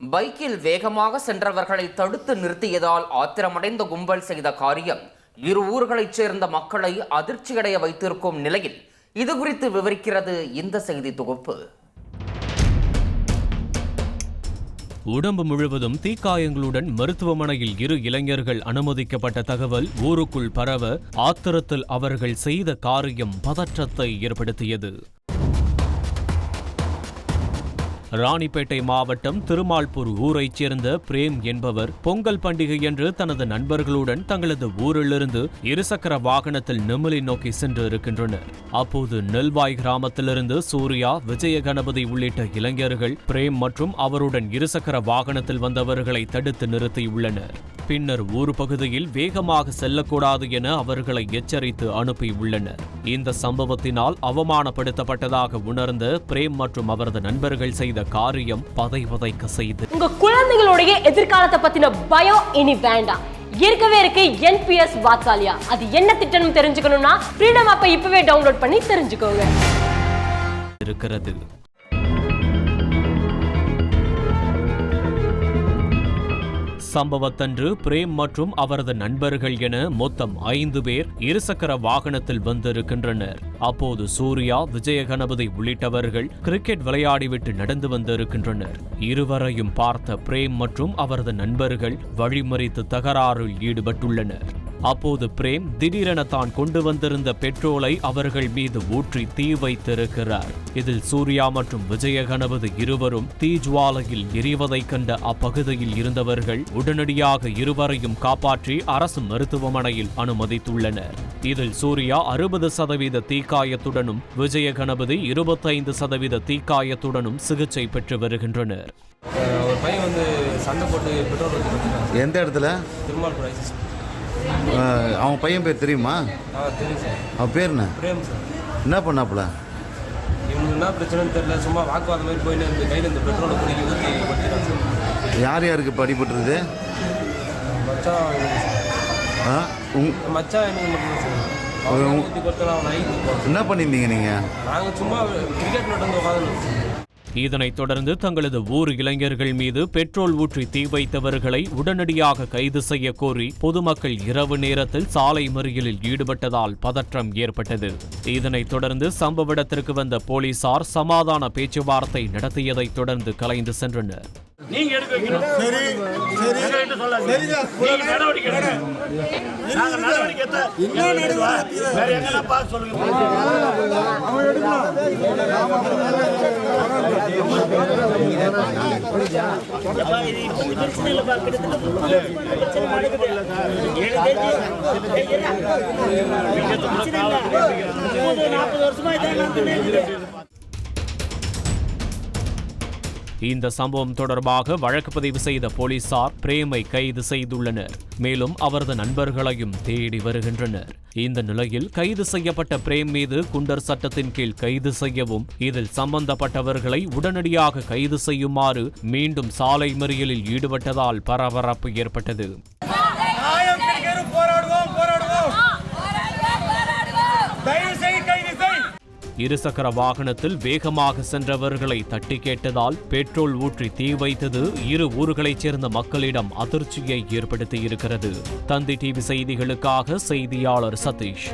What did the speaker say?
பைக்கில் வேகமாக சென்றவர்களை தடுத்து நிறுத்தியதால் ஆத்திரமடைந்த கும்பல் செய்த காரியம். இரு ஊர்களைச் சேர்ந்த மக்களை அதிர்ச்சியடைய வைத்திருக்கும் நிலையில் இது குறித்து விவரிக்கிறது இந்த செய்தி தொகுப்பு. உடம்பு முழுவதும் தீக்காயங்களுடன் மருத்துவமனையில் இரு இளைஞர்கள் அனுமதிக்கப்பட்ட தகவல் ஊருக்குள் பரவ ஆத்திரத்தில் அவர்கள் செய்த காரியம் பதற்றத்தை ஏற்படுத்தியது. ராணிப்பேட்டை மாவட்டம் திருமால்பூர் ஊரைச் சேர்ந்த பிரேம் என்பவர் பொங்கல் பண்டிகை என்று தனது நண்பர்களுடன் தங்களது ஊரிலிருந்து இருசக்கர வாகனத்தில் நெமிலி நோக்கி சென்று இருக்கின்றனர். அப்போது நெல்வாய் கிராமத்திலிருந்து சூர்யா விஜய கணபதி உள்ளிட்ட இளைஞர்கள் பிரேம் மற்றும் அவருடன் இருசக்கர வாகனத்தில் வந்தவர்களை தடுத்து நிறுத்தியுள்ளனர். பின்னர் ஊர் பகுதியில் வேகமாக செல்லக்கூடாது என அவர்களை எச்சரித்து அனுப்பியுள்ளனர். இந்த சம்பவத்தினால் அவமானப்படுத்தப்பட்டதாக உணர்ந்த பிரேம் மற்றும் அவரது நண்பர்கள் செய்த காரியம் பதை பதைக்க செய்து உங்க குழந்தைகளுடைய எதிர்காலத்தை பத்தின பயம் இனி வேண்டாம். இருக்கவே இருக்கு என்பிஎஸ் வாத்சாலியா அது என்ன திட்டம்னு தெரிஞ்சுக்கணும்னா ஃப்ரீடம் ஆப்பை இப்பவே டவுன்லோட் பண்ணி தெரிஞ்சுக்கோங்க. இருக்கிறது. சம்பவத்தன்று பிரேம் மற்றும் அவரது நண்பர்கள் என மொத்தம் ஐந்து பேர் இருசக்கர வாகனத்தில் வந்திருக்கின்றனர். அப்போது சூர்யா விஜயகணபதி உள்ளிட்டவர்கள் கிரிக்கெட் விளையாடிவிட்டு நடந்து வந்திருக்கின்றனர். இருவரையும் பார்த்த பிரேம் மற்றும் அவரது நண்பர்கள் வழிமறித்து தகராறில் ஈடுபட்டுள்ளனர். அப்போது பிரேம் திடீரென தான் கொண்டு வந்திருந்த பெட்ரோலை அவர்கள் மீது ஊற்றி தீ வைத்திருக்கிறார். இதில் சூர்யா மற்றும் விஜயகணபதி இருவரும் தீஜ்வாலையில் எரிவதைக் கண்ட அப்பகுதியில் இருந்தவர்கள் உடனடியாக இருவரையும் காப்பாற்றி அரசு மருத்துவமனையில் அனுமதித்துள்ளனர். இதில் சூர்யா அறுபது சதவீத தீக்காயத்துடனும் விஜயகணபதி இருபத்தைந்து சதவீத தீக்காயத்துடனும் சிகிச்சை பெற்று வருகின்றனர். அஹ் ஒரு பையன் வந்து சண்டை போட்டு பெட்ரோல் ஊற்றி கொடுத்துருக்காங்க எந்த இடத்துல? திருமால் பிரைசஸ் அஹ், அவன் பையன் பேர் தெரியுமா? அவன் பேர் என்ன? பிரேம் சார். என்ன பண்ணாப்புல? இவனுக்கு என்ன பிரச்சனைன்னு தெரியல சும்மா வாக்குவாதம் மாதிரி போயின்னு இருந்து கையில் இந்த பெட்ரோலை பிடிக்கி ஊற்றி யார் யாருக்கு படிபட்டுருது மச்சான் எனக்கு சார். ஆ உங் மச்சான் எனக்கு என்ன பண்ணியிருந்தீங்க நீங்கள் நாங்கள் சும்மா கிரிக்கெட் நட்டு வந்து உட்காந்து இதனைத் தொடர்ந்து தங்களது ஊர் இளைஞர்கள் மீது பெட்ரோல் ஊற்றி தீ வைத்தவர்களை உடனடியாக கைது செய்ய கோரி பொதுமக்கள் இரவு நேரத்தில் சாலை மறியலில் ஈடுபட்டதால் பதற்றம் ஏற்பட்டது. இதனைத் தொடர்ந்து சம்பவ இடத்திற்கு வந்த போலீசார் சமாதான பேச்சுவார்த்தை நடத்தியதைத் தொடர்ந்து கலைந்து சென்றனர். நீங்க எடுக்க வைக்கணும். சரி சரி. நீங்க நடவடிக்கை எடுங்க. நாங்க நடவடிக்கை எடுத்தா எங்களுக்கு எடுவா? வேற எங்கன்னா பார்க்க சொல்லுங்க. எப்பா, இது இப்ப இல்லப்பா, கிட்டத்தட்ட பிரச்சனை நடக்குது. எனக்கு தெரிஞ்சு- நாற்பது வருஷமா இதான் நடந்துட்டே இருக்குது. இந்த சம்பவம் தொடர்பாக வழக்கு பதிவு செய்த போலீசார் பிரேமை கைது செய்துள்ளனர். மேலும் அவரது நண்பர்களையும் தேடி வருகின்றனர். இந்த நிலையில் கைது செய்யப்பட்ட பிரேம் மீது குண்டர் சட்டத்தின் கீழ் கைது செய்யவும் இதில் சம்பந்தப்பட்டவர்களை உடனடியாக கைது செய்யுமாறு மீண்டும் சாலை மறியலில் ஈடுபட்டதால் பரபரப்பு ஏற்பட்டது. இருசக்கர வாகனத்தில் வேகமாக சென்றவர்களை தட்டி கேட்டதால் பெட்ரோல் ஊற்றி தீ வைத்தது இரு ஊர்களைச் சேர்ந்த மக்களிடம் அதிர்ச்சியை ஏற்படுத்தியிருக்கிறது. தந்தி டிவி செய்திகளுக்காக செய்தியாளர் சதீஷ்.